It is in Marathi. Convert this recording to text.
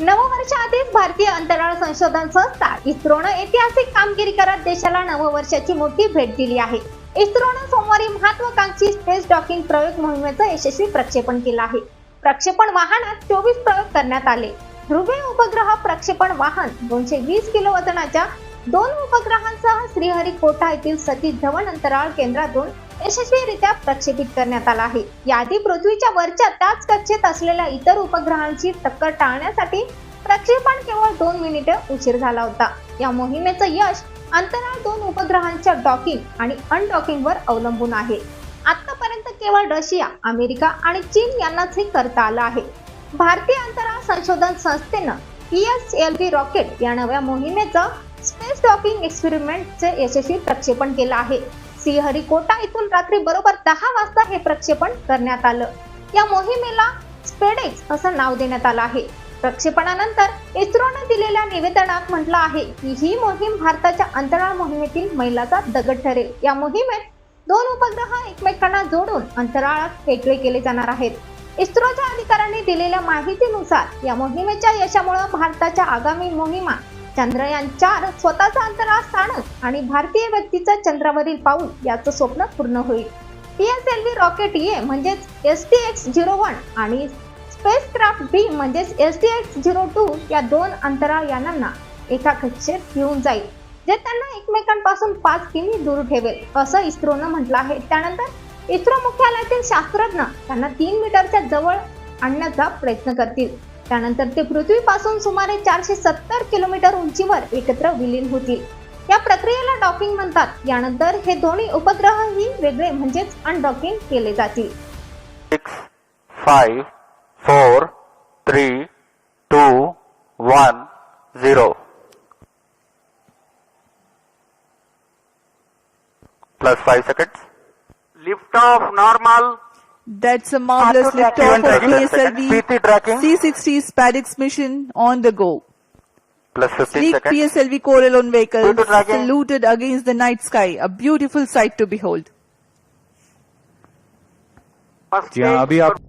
नववर्षाआधीच भारतीय अंतराळ संशोधन संस्था इस्रोनं ऐतिहासिक कामगिरी करत देशाला नववर्षाची मोठी भेट दिली आहे. इस्रोनं सोमवारी महत्वाकांक्षी स्पेस डॉकिंग प्रयोग मोहिमेचं यशस्वी प्रक्षेपण केलं आहे. प्रक्षेपण वाहनात चोवीस प्रयोग करण्यात आले. ध्रुवीय उपग्रह प्रक्षेपण वाहन दोनशे वीस किलो वजनाच्या दोन उपग्रहांसह श्रीहरिकोटा येथील सतीश धवन अंतराळ केंद्रातून यशस्वीरित्या प्रक्षेपित करण्यात आला आहे. याआधी पृथ्वीच्या वरच्या त्याच कक्षेत असलेल्या इतर उपग्रहांची टक्कर टाळण्यासाठी प्रक्षेपण केवळ दोन मिनिटे उशीर झाला होता. या मोहिमेचं यश अंतराळ दोन उपग्रहांच्या डॉकिंग आणि अनडॉकिंगवर अवलंबून आहे. आतापर्यंत केवळ रशिया अमेरिका आणि चीन यांनाच हे करता आलं आहे. भारतीय अंतराळ संशोधन संस्थेनं P S L V rocket या नव्या मोहिमेचं स्पेस डॉकिंग एक्सपेरिमेंटचे यशस्वी प्रक्षेपण केलं आहे. श्रीहरिकोटा इथून रात्री बरोबर दहा वाजता हे प्रक्षेपण करण्यात आलं. या मोहिमेला स्पेडेक्स असं नाव देण्यात आलं आहे. प्रक्षेपणानंतर इस्रोनं दिलेल्या निवेदनात म्हटलं आहे की ही मोहीम भारताच्या अंतराळ मोहिमेतील मैलाचा दगड ठरेल. या मोहिमेत दोन उपग्रह एकमेकांना जोडून अंतराळात वेगळे केले जाणार आहेत. इस्रोच्या अधिकाऱ्यांनी दिलेल्या माहितीनुसार या मोहिमेच्या यशामुळे भारताच्या आगामी मोहिमा चंद्रयान चार स्वतःचा अंतराळ स्थानक आणि भारतीय व्यक्तीचं चंद्रावरील पाऊल याचं स्वप्न पूर्ण होईल. P S L V rocket A म्हणजेच S T X zero one आणि स्पेस क्राफ्ट बी म्हणजेच S T X zero two या दोन अंतराळ यानांना एका कक्षेत घेऊन जाईल जे त्यांना एकमेकांपासून पाच किमी दूर ठेवेल असं इस्रोनं म्हटलं आहे. त्यानंतर इस्रो मुख्यालयातील शास्त्रज्ञ त्यांना तीन मीटरच्या जवळ आणण्याचा प्रयत्न करतील. त्यानंतर ते पृथ्वीपासून सुमारे चारशे सत्तर किलोमीटर उंचीवर एकत्र विलीन होतील या प्रक्रियेला डॉकिंग म्हणतात यानंतर हे दोन्ही उपग्रहही वेगळे म्हणजेच अनडॉकिंग केले जातील six, five, four, three, two, one, zero. Plus five seconds. Lift off normal. That's a marvelous Auto liftoff of tracking. PSLV PT tracking. C-60 SpaceX mission on the go. Plus fifteen Sleek seconds. PSLV Corelon vehicle Auto tracking. saluted against the night sky, a beautiful sight to behold. First जी हाँ stage अभी for आप